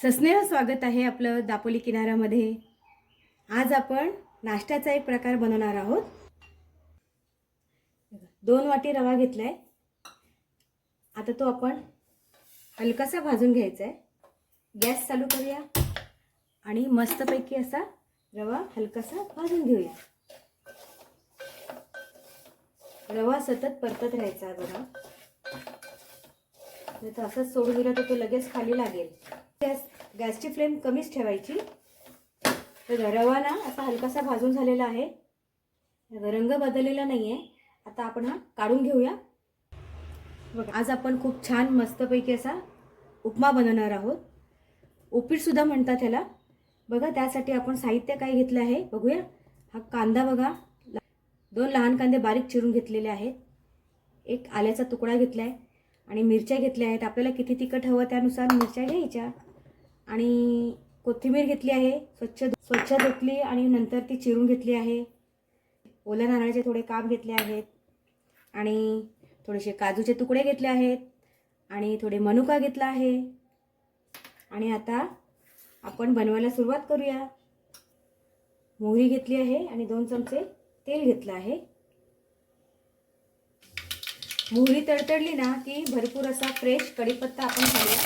सस्नेह स्वागत आहे आपलं दापोली किनाऱ्यामध्ये. आज आपण नाश्त्याचा एक प्रकार बनवणार आहोत. दोन वाटी रवा घेतलाय. आता तो आपण हलकासा भाजून घ्यायचा आहे गॅस चालू करूया आणि मस्तपैकी असा रवा हलकासा भाजून घेऊया. रवा सतत परतत राहायचा बघा नाही तर असंच सोडून दिलं तर तो लगेच खाली लागेल. गॅस गॅसची फ्लेम कमीच ठेवायची. तर रवा ना असा हलकासा भाजून झालेला आहे. रंग बदललेला नाही आहे आता आपण हा काढून घेऊया. बघा आज आपण खूप छान मस्तपैकी असा उपमा बनवणार आहोत. उपीटसुद्धा म्हणतात त्याला. बघा त्यासाठी आपण साहित्य काय घेतलं आहे बघूया. हा कांदा बघा. दोन लहान कांदे बारीक चिरून घेतलेले आहेत. एक आल्याचा तुकडा घेतला आहे आणि मिरच्या घेतल्या आहेत. आपल्याला किती तिखट हवं त्यानुसार मिरच्या घ्यायच्या. आणि कोथिंबीर घेतली आहे. स्वच्छ स्वच्छ धुतली आणि नंतर ती चिरून घेतली आहे. ओल्या नारळाचे थोडे काप घेतले आहेत. आणि थोडेसे काजूचे तुकडे घेतले आहेत. आणि थोडे मनुका घेतला आहे. आणि आता आपण बनवायला सुरुवात करूया. मोहरी घेतली आहे आणि दोन चमचे तेल घेतलं आहे. मोहरी तडतडली ना की भरपूर असा फ्रेश कढीपत्ता आपण घालूया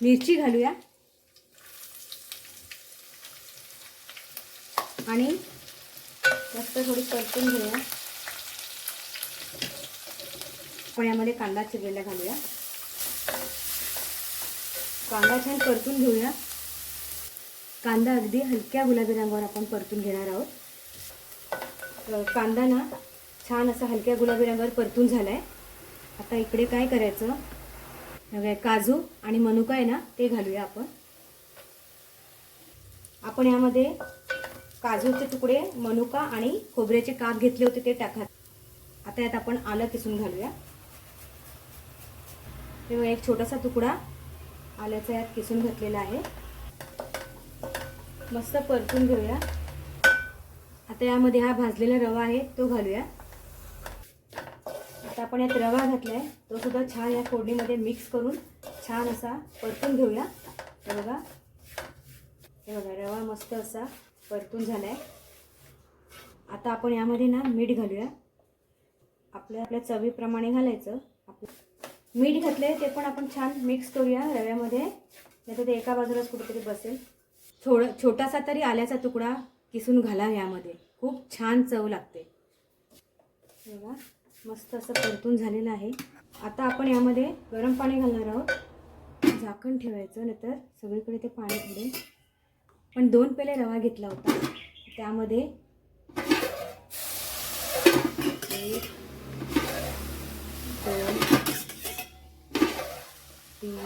मिरची घालूया. आणि मस्त थोडी परतून घेऊया. आपण यामध्ये कांदा चिरलेला घालूया. कांदा छान परतून घेऊया. कांदा अगदी हलक्या गुलाबी रंगावर आपण परतून घेणार आहोत. तर कांदा ना छान असा हलक्या गुलाबी रंगावर परतून झाला आहे आता इकडे काय करायचं? काजू आणि मनुका आहे ना ते घालूया आपण. आपण यामध्ये काजूचे तुकडे मनुका आणि खोबऱ्याचे काप घेतले होते ते टाका. आता यात आपण आलं किसून घालूया. तेव्हा एक छोटासा तुकडा आल्याचा यात किसून घातलेला आहे. मस्त परतून घेऊया. आता यामध्ये हा भाजलेला रवा आहे तो घालूया. आता आपण यात रवा घातलाय तो सुद्धा छान या फोडणीमध्ये मिक्स करून छान असा परतून घेऊया. हे बघा. हे बघा रवा मस्त असा परतून झालाय. आता आपण यामध्ये ना मीठ घालूया. आपल्या आपल्या चवीप्रमाणे घालायचं. आपलं मीठ घातले ते पण आपण छान मिक्स करूया रव्यामध्ये. नाही तर ते एका बाजूलाच कुठेतरी बसेल. थोडं छोटासा तरी आल्याचा तुकडा किसून घाला यामध्ये. खूप छान चव लागते. बघा मस्त असं परतून झालेलं आहे. आता आपण यामध्ये गरम पाणी घालणार आहोत. झाकण ठेवायचं नाहीतर सगळीकडे ते पाणी पडेल. पण दोन पेले रवा घेतला होता. त्यामध्ये एक दोन तीन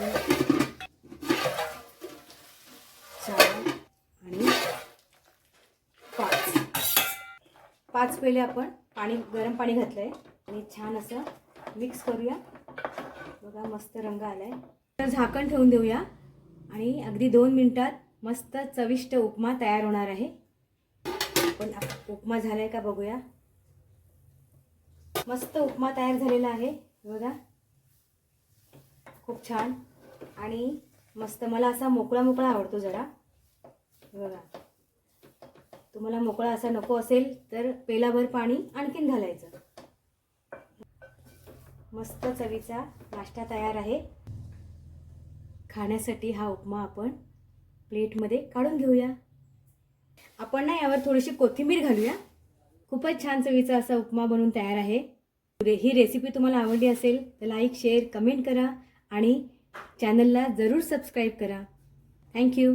चार आणि पाच पाच पेले आपण पाणी गरम पाणी घातलं आहे आणि छान असं मिक्स करूया. बघा मस्त रंग आला आहे तर झाकण ठेवून देऊया आणि अगदी दोन मिनटात मस्त चविष्ट उपमा तयार होणार आहे. पण उपमा झाला आहे का बघूया. मस्त उपमा तयार झालेला आहे. बघा. खूप छान. आणि मस्त मला असा मोकळा मोकळा आवडतो जरा. बघा. तुम्हाला मोकळा असा नको असेल तर पेलाभर पाणी आणखीन घालायचं. मस्त चवीचा नाश्ता तयार आहे. खाण्यासाठी हा उपमा आपण प्लेटमध्ये काढून घेऊया. आपण ना यावर थोडीशी कोथिंबीर घालूया. खूपच छान चवीचा असा उपमा बनवून तयार आहे. ही रेसिपी तुम्हाला आवडली असेल तर लाईक शेअर कमेंट करा आणि चॅनलला जरूर सबस्क्राईब करा. थँक्यू